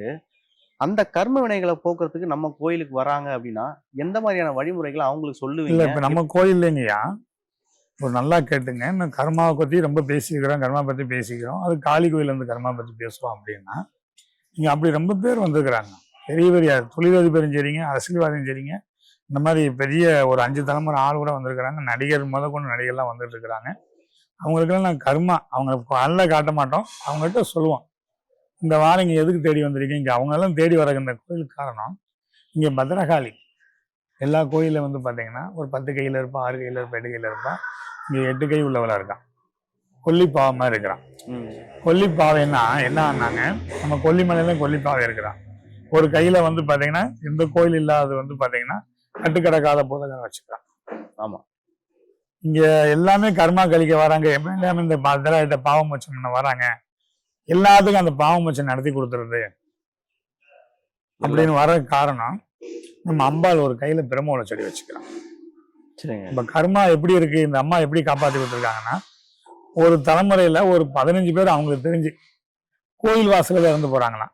வந்துட்டு அந்த கர்ம வினைகளை போக்குறதுக்கு நம்ம கோயிலுக்கு வராங்க அப்படின்னா எந்த மாதிரியான வழிமுறைகளை அவங்களுக்கு சொல்லுவீங்க? இப்ப நம்ம கோயில்லைங்கய்யா? ஒரு நல்லா கேட்டுங்க. நான் கர்மாவை பத்தி ரொம்ப பேசிக்கிறோம் கர்மா பத்தி பேசிக்கிறோம். அது காளி கோயிலேருந்து இருந்து கர்மா பத்தி பேசுறோம் அப்படின்னா இங்க அப்படி ரொம்ப பேர் வந்திருக்கிறாங்க. பெரிய பெரிய தொழிலதிபரும் சரிங்க அரசியல்வாதியும் சரிங்க. இந்த மாதிரி பெரிய ஒரு அஞ்சு தலைமுறை ஆள் கூட வந்திருக்கிறாங்க. நடிகர் முத கொண்டு நடிகர்லாம் வந்துட்டு இருக்கிறாங்க. அவங்களுக்கெல்லாம் நான் கர்மா அவங்க அல்ல காட்ட மாட்டோம். அவங்ககிட்ட சொல்லுவோம். இந்த வாரம் இங்க எதுக்கு தேடி வந்திருக்கீங்க? இங்க அவங்க எல்லாம் தேடி வர இந்த கோயிலுக்கு காரணம் இங்க பத்ரகாளி. எல்லா கோயிலில் வந்து பார்த்தீங்கன்னா ஒரு பத்து கையில் இருப்பான் ஆறு கையில் இருப்பான் எட்டு கையில் இருப்பான் இங்கே எட்டு கை உள்ளவளாக இருக்கான் கொல்லிப்பாவை மாதிரி இருக்கிறான் கொல்லிப்பாவைன்னா என்ன ஆனாங்க? நம்ம கொல்லிமலையில கொல்லிப்பாவை இருக்கிறான் ஒரு கையில் வந்து பார்த்தீங்கன்னா இந்த கோயில் இல்லாதது வந்து பார்த்தீங்கன்னா கட்டுக்கடக்காத போதகம் வச்சுக்கிறான் ஆமா. இங்க எல்லாமே கர்மா கழிக்க வராங்க. எல்லாமே இந்த பத்ராயிட்ட பாவம் பண்ண வராங்க. எல்லாத்துக்கும் அந்த பாவம் மோச்சம் நடத்தி கொடுத்துருது அப்படின்னு வர காரணம் நம்ம அம்பாள் ஒரு கையில பிரம்மோல செடி வச்சுக்கிறோம் இப்ப கர்மா எப்படி இருக்கு? இந்த அம்மா எப்படி காப்பாத்தி கொடுத்துருக்காங்கன்னா ஒரு தலைமுறையில ஒரு பதினஞ்சு பேர் அவங்களுக்கு தெரிஞ்சு கோயில் வாசல்ல இறந்து போறாங்களாம்.